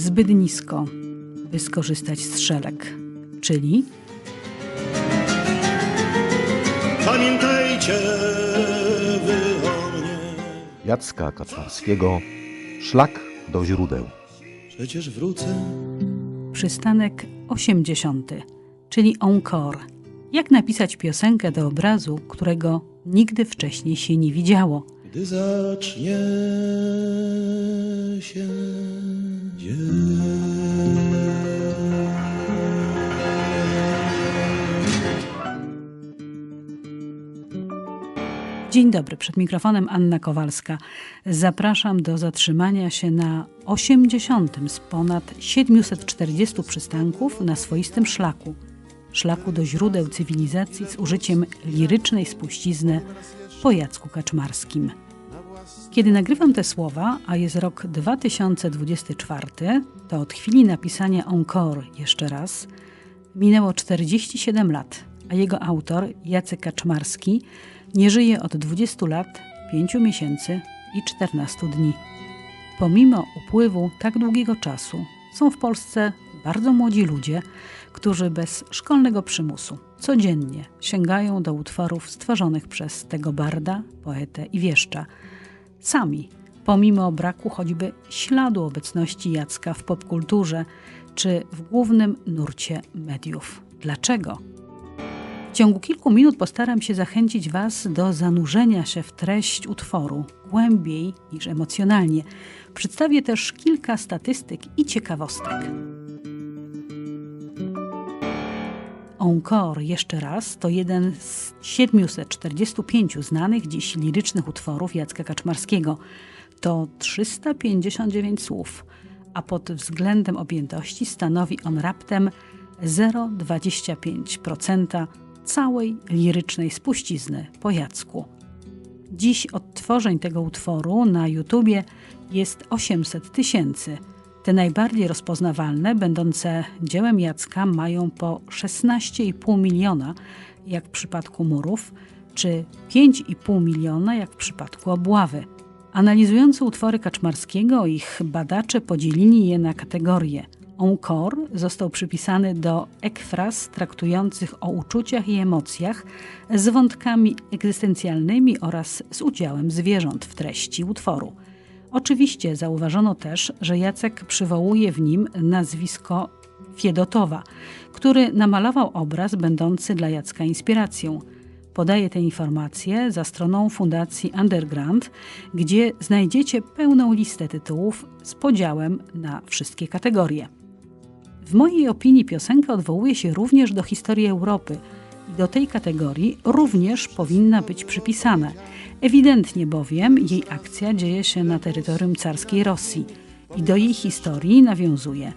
zbyt nisko, by skorzystać z szelek, czyli Pamiętajcie wy o mnie. Jacka Kaczmarskiego Szlak do źródeł. Przecież wrócę. przystanek 80, czyli encore. Jak napisać piosenkę do obrazu, którego nigdy wcześniej się nie widziało? Gdy zacznie się dzień. Dobry, przed mikrofonem Anna Kowalska. Zapraszam do zatrzymania się na 80 z ponad 740 przystanków na swoistym szlaku. Szlaku do źródeł cywilizacji z użyciem lirycznej spuścizny po Jacku Kaczmarskim. Kiedy nagrywam te słowa, a jest rok 2024, to od chwili napisania encore jeszcze raz minęło 47 lat, a jego autor, Jacek Kaczmarski, nie żyje od 20 lat, 5 miesięcy i 14 dni. Pomimo upływu tak długiego czasu, są w Polsce bardzo młodzi ludzie, którzy bez szkolnego przymusu codziennie sięgają do utworów stworzonych przez tego barda, poetę i wieszcza. Sami, pomimo braku choćby śladu obecności Jacka w popkulturze czy w głównym nurcie mediów. Dlaczego? W ciągu kilku minut postaram się zachęcić Was do zanurzenia się w treść utworu głębiej niż emocjonalnie. Przedstawię też kilka statystyk i ciekawostek. Encore, jeszcze raz, to jeden z 745 znanych dziś lirycznych utworów Jacka Kaczmarskiego. To 359 słów, a pod względem objętości stanowi on raptem 0,25% całej lirycznej spuścizny po Jacku. Dziś odtworzeń tego utworu na YouTubie jest 800 tysięcy. Te najbardziej rozpoznawalne, będące dziełem Jacka, mają po 16,5 miliona, jak w przypadku murów, czy 5,5 miliona, jak w przypadku obławy. Analizując utwory Kaczmarskiego, ich badacze podzielili je na kategorie – Encore został przypisany do ekfraz traktujących o uczuciach i emocjach z wątkami egzystencjalnymi oraz z udziałem zwierząt w treści utworu. Oczywiście zauważono też, że Jacek przywołuje w nim nazwisko Fiedotowa, który namalował obraz będący dla Jacka inspiracją. Podaję te informacje za stroną Fundacji Underground, gdzie znajdziecie pełną listę tytułów z podziałem na wszystkie kategorie. W mojej opinii piosenka odwołuje się również do historii Europy i do tej kategorii również powinna być przypisana. Ewidentnie bowiem jej akcja dzieje się na terytorium carskiej Rosji i do jej historii nawiązuje.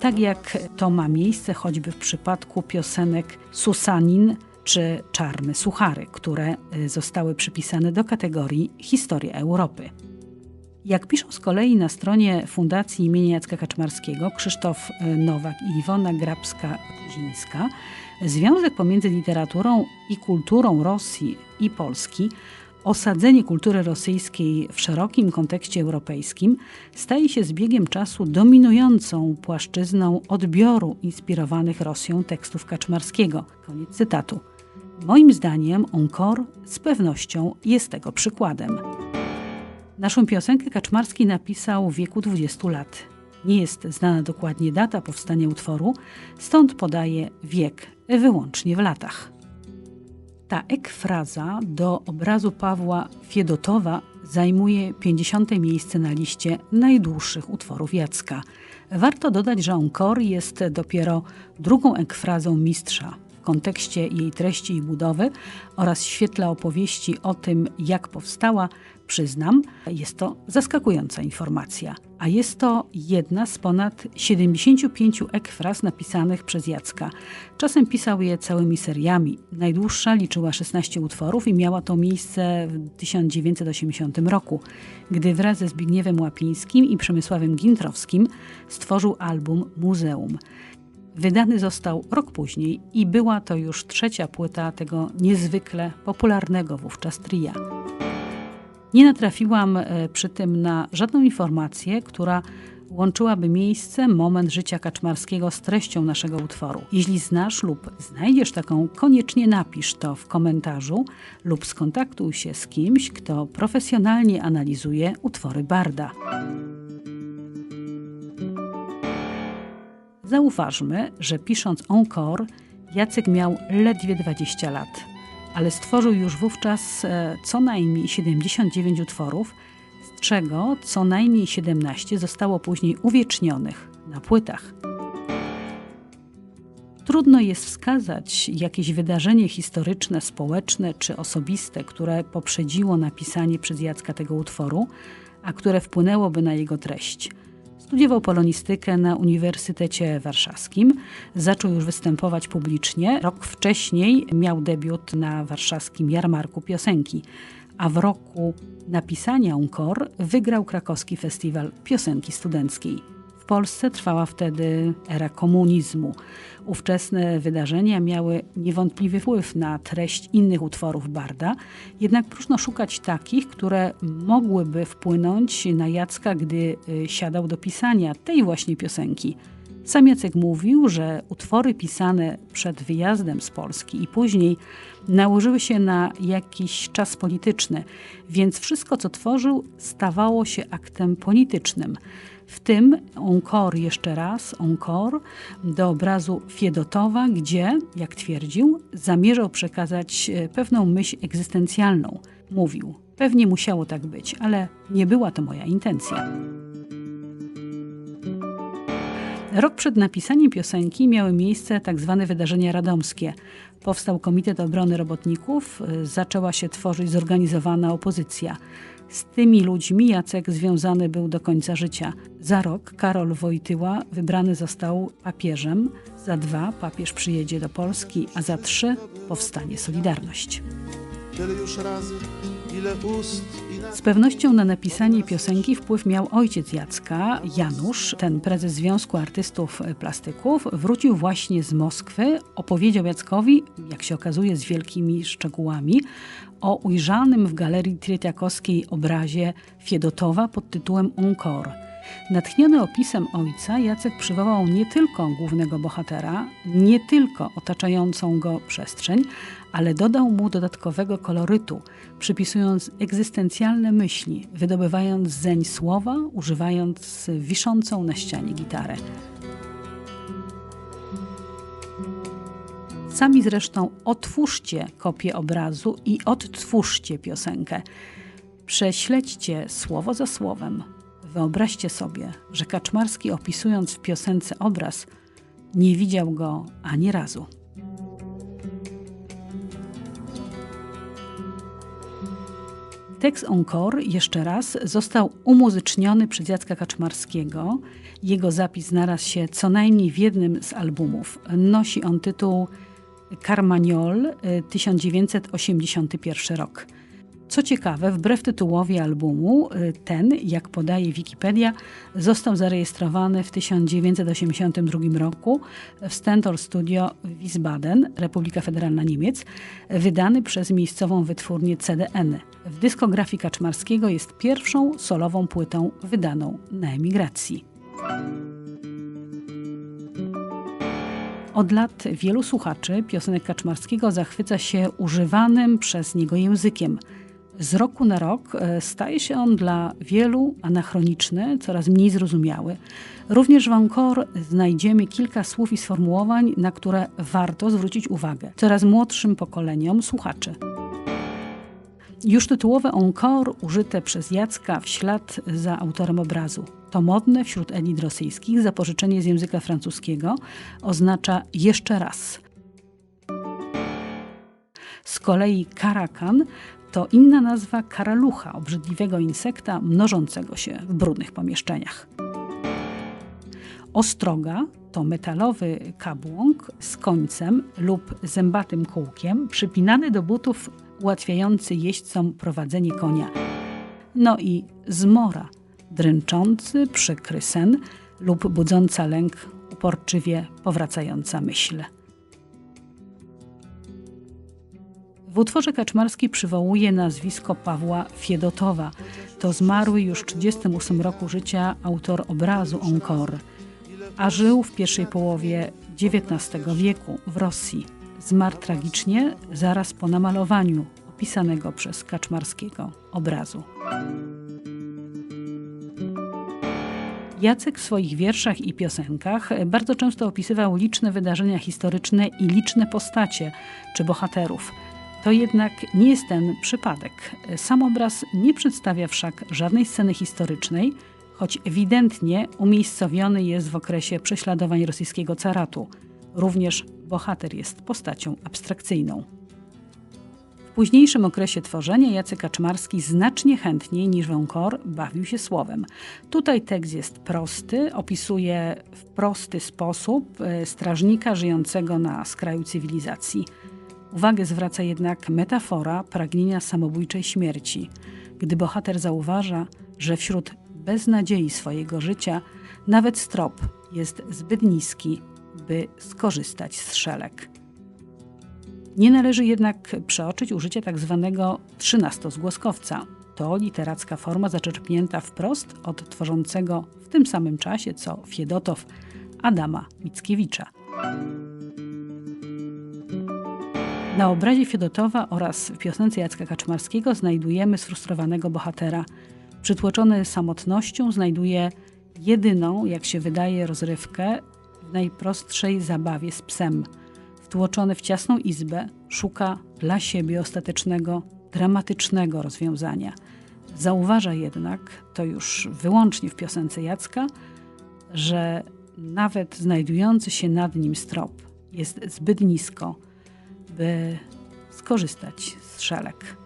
Tak jak to ma miejsce choćby w przypadku piosenek Susanin czy Czarne Suchary, które y, zostały przypisane do kategorii Historia Europy. Jak piszą z kolei na stronie Fundacji imienia Jacka Kaczmarskiego Krzysztof y, Nowak i Iwona Grabska-Zińska, związek pomiędzy literaturą i kulturą Rosji i Polski, osadzenie kultury rosyjskiej w szerokim kontekście europejskim staje się z biegiem czasu dominującą płaszczyzną odbioru inspirowanych Rosją tekstów Kaczmarskiego. Koniec cytatu. Moim zdaniem Encore z pewnością jest tego przykładem. Naszą piosenkę Kaczmarski napisał w wieku 20 lat. Nie jest znana dokładnie data powstania utworu, stąd podaje wiek wyłącznie w latach. Ta ekfraza do obrazu Pawła Fiedotowa zajmuje 50. miejsce na liście najdłuższych utworów Jacka. Warto dodać, że Encore jest dopiero drugą ekfrazą mistrza kontekście jej treści i budowy oraz świetle opowieści o tym, jak powstała, Przyznam, jest to zaskakująca informacja, a jest to jedna z ponad 75 ekfraz napisanych przez Jacka. Czasem pisał je całymi seriami. Najdłuższa liczyła 16 utworów i miała to miejsce w 1980 roku, gdy wraz ze Zbigniewem Łapińskim i Przemysławem Gintrowskim stworzył album Muzeum. Wydany został rok później i była to już trzecia płyta tego niezwykle popularnego wówczas tria. Nie natrafiłam e, przy tym na żadną informację, która łączyłaby miejsce, moment życia Kaczmarskiego z treścią naszego utworu. Jeśli znasz lub znajdziesz taką, koniecznie napisz to w komentarzu lub skontaktuj się z kimś, kto profesjonalnie analizuje utwory Barda. Zauważmy, że pisząc Encore, Jacek miał ledwie 20 lat, ale stworzył już wówczas e, co najmniej 79 utworów, z czego co najmniej 17 zostało później uwiecznionych na płytach. Trudno jest wskazać jakieś wydarzenie historyczne, społeczne czy osobiste, które poprzedziło napisanie przez Jacka tego utworu, a które wpłynęłoby na jego treść. Studiował polonistykę na Uniwersytecie Warszawskim, zaczął już występować publicznie. Rok wcześniej miał debiut na warszawskim jarmarku piosenki, a w roku napisania Unkor wygrał krakowski festiwal piosenki studenckiej. W Polsce trwała wtedy era komunizmu. Ówczesne wydarzenia miały niewątpliwy wpływ na treść innych utworów Barda, jednak próżno szukać takich, które mogłyby wpłynąć na Jacka, gdy y, siadał do pisania tej właśnie piosenki. Sam Jacek mówił, że utwory pisane przed wyjazdem z Polski i później nałożyły się na jakiś czas polityczny, więc wszystko, co tworzył, stawało się aktem politycznym. W tym Encore jeszcze raz, Encore do obrazu Fiedotowa, gdzie, jak twierdził, zamierzał przekazać e, pewną myśl egzystencjalną. Mówił, pewnie musiało tak być, ale nie była to moja intencja. Rok przed napisaniem piosenki miały miejsce tak zwane wydarzenia radomskie. Powstał Komitet Obrony Robotników, e, zaczęła się tworzyć zorganizowana opozycja. Z tymi ludźmi Jacek związany był do końca życia. Za rok Karol Wojtyła wybrany został papieżem, za dwa papież przyjedzie do Polski, a za trzy powstanie Solidarność. Tyle już razy, ile ust. Z pewnością na napisanie piosenki wpływ miał ojciec Jacka, Janusz, ten prezes Związku Artystów Plastyków. Wrócił właśnie z Moskwy, opowiedział Jackowi, jak się okazuje z wielkimi szczegółami, o ujrzanym w Galerii Trytiakowskiej obrazie Fiedotowa pod tytułem Encore. Natchniony opisem ojca, Jacek przywołał nie tylko głównego bohatera, nie tylko otaczającą go przestrzeń, ale dodał mu dodatkowego kolorytu, przypisując egzystencjalne myśli, wydobywając zeń słowa, używając wiszącą na ścianie gitarę. Sami zresztą otwórzcie kopię obrazu i odtwórzcie piosenkę. Prześledźcie słowo za słowem. Wyobraźcie sobie, że Kaczmarski opisując w piosence obraz, nie widział go ani razu. Tekst Encore, jeszcze raz, został umuzyczniony przez Jacka Kaczmarskiego. Jego zapis znalazł się co najmniej w jednym z albumów. Nosi on tytuł Carmagnol, 1981 rok. Co ciekawe, wbrew tytułowi albumu, ten, jak podaje Wikipedia, został zarejestrowany w 1982 roku w Stentor Studio Wiesbaden, Republika Federalna Niemiec, wydany przez miejscową wytwórnię CDN. W dyskografii Kaczmarskiego jest pierwszą solową płytą wydaną na emigracji. Od lat wielu słuchaczy piosenek Kaczmarskiego zachwyca się używanym przez niego językiem. Z roku na rok e, staje się on dla wielu anachroniczny, coraz mniej zrozumiały. Również w Encore znajdziemy kilka słów i sformułowań, na które warto zwrócić uwagę coraz młodszym pokoleniom słuchaczy. Już tytułowe encore użyte przez Jacka w ślad za autorem obrazu. To modne wśród elit rosyjskich zapożyczenie z języka francuskiego oznacza jeszcze raz. Z kolei karakan to inna nazwa karalucha, obrzydliwego insekta mnożącego się w brudnych pomieszczeniach. Ostroga to metalowy kabłąk z końcem lub zębatym kółkiem przypinany do butów ułatwiający jeźdźcom prowadzenie konia. No i zmora, dręczący, przykry sen lub budząca lęk, uporczywie powracająca myśl. W utworze Kaczmarski przywołuje nazwisko Pawła Fiedotowa. to zmarły już w 38 roku życia autor obrazu Encore, a żył w pierwszej połowie XIX wieku w Rosji. Zmarł tragicznie zaraz po namalowaniu opisanego przez Kaczmarskiego obrazu. Jacek w swoich wierszach i piosenkach bardzo często opisywał liczne wydarzenia historyczne i liczne postacie czy bohaterów. To jednak nie jest ten przypadek. Sam obraz nie przedstawia wszak żadnej sceny historycznej, choć ewidentnie umiejscowiony jest w okresie prześladowań rosyjskiego caratu. Również bohater jest postacią abstrakcyjną. W późniejszym okresie tworzenia Jacek Kaczmarski znacznie chętniej niż Wąkor bawił się słowem. Tutaj tekst jest prosty, opisuje w prosty sposób e, strażnika żyjącego na skraju cywilizacji. Uwagę zwraca jednak metafora pragnienia samobójczej śmierci, gdy bohater zauważa, że wśród beznadziei swojego życia nawet strop jest zbyt niski, by skorzystać z szelek. Nie należy jednak przeoczyć użycia tak zwanego trzynastozgłoskowca. To literacka forma zaczerpnięta wprost od tworzącego w tym samym czasie co Fiedotow Adama Mickiewicza. Na obrazie Fiodotowa oraz w piosence Jacka Kaczmarskiego znajdujemy sfrustrowanego bohatera. Przytłoczony samotnością znajduje jedyną, jak się wydaje, rozrywkę w najprostszej zabawie z psem – wtłoczony w ciasną izbę, szuka dla siebie ostatecznego, dramatycznego rozwiązania. Zauważa jednak, to już wyłącznie w piosence Jacka, że nawet znajdujący się nad nim strop jest zbyt nisko, by skorzystać z szelek.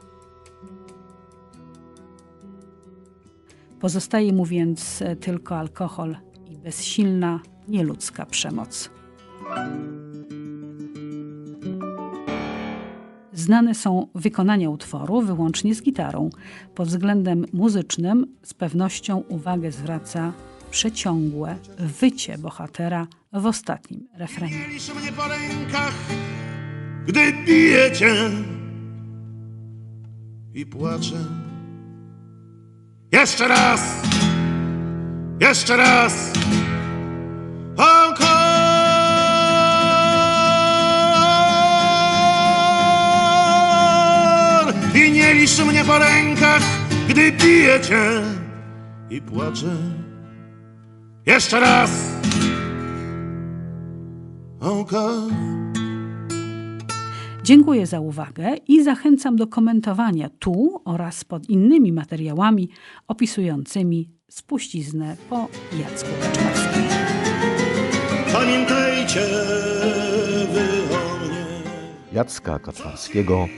Pozostaje mu więc tylko alkohol i bezsilna, nieludzka przemoc. Znane są wykonania utworu wyłącznie z gitarą. Pod względem muzycznym z pewnością uwagę zwraca przeciągłe wycie bohatera w ostatnim refrenie. Mieliś mnie po rękach, gdy bije cię i płaczę. Jeszcze raz, jeszcze raz. Encore! I nie mnie po rękach, gdy bije cię i płaczę. Jeszcze raz. Encore. Dziękuję za uwagę i zachęcam do komentowania tu oraz pod innymi materiałami opisującymi spuściznę po Jacku Kaczmarskim. Pamiętajcie wy o mnie, Jacka Kaczmarskiego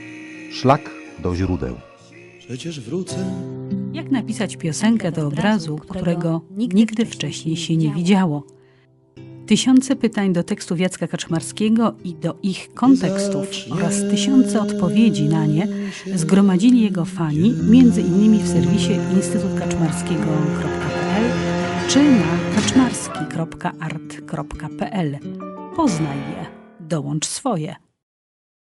Szlak do źródeł. przecież wrócę. Jak napisać piosenkę do obrazu, którego nigdy wcześniej się nie widziało? Tysiące pytań do tekstów Jacka Kaczmarskiego i do ich kontekstów oraz tysiące odpowiedzi na nie zgromadzili jego fani, między innymi w serwisie instytutkaczmarskiego.pl czy na kaczmarski.art.pl. Poznaj je, dołącz swoje.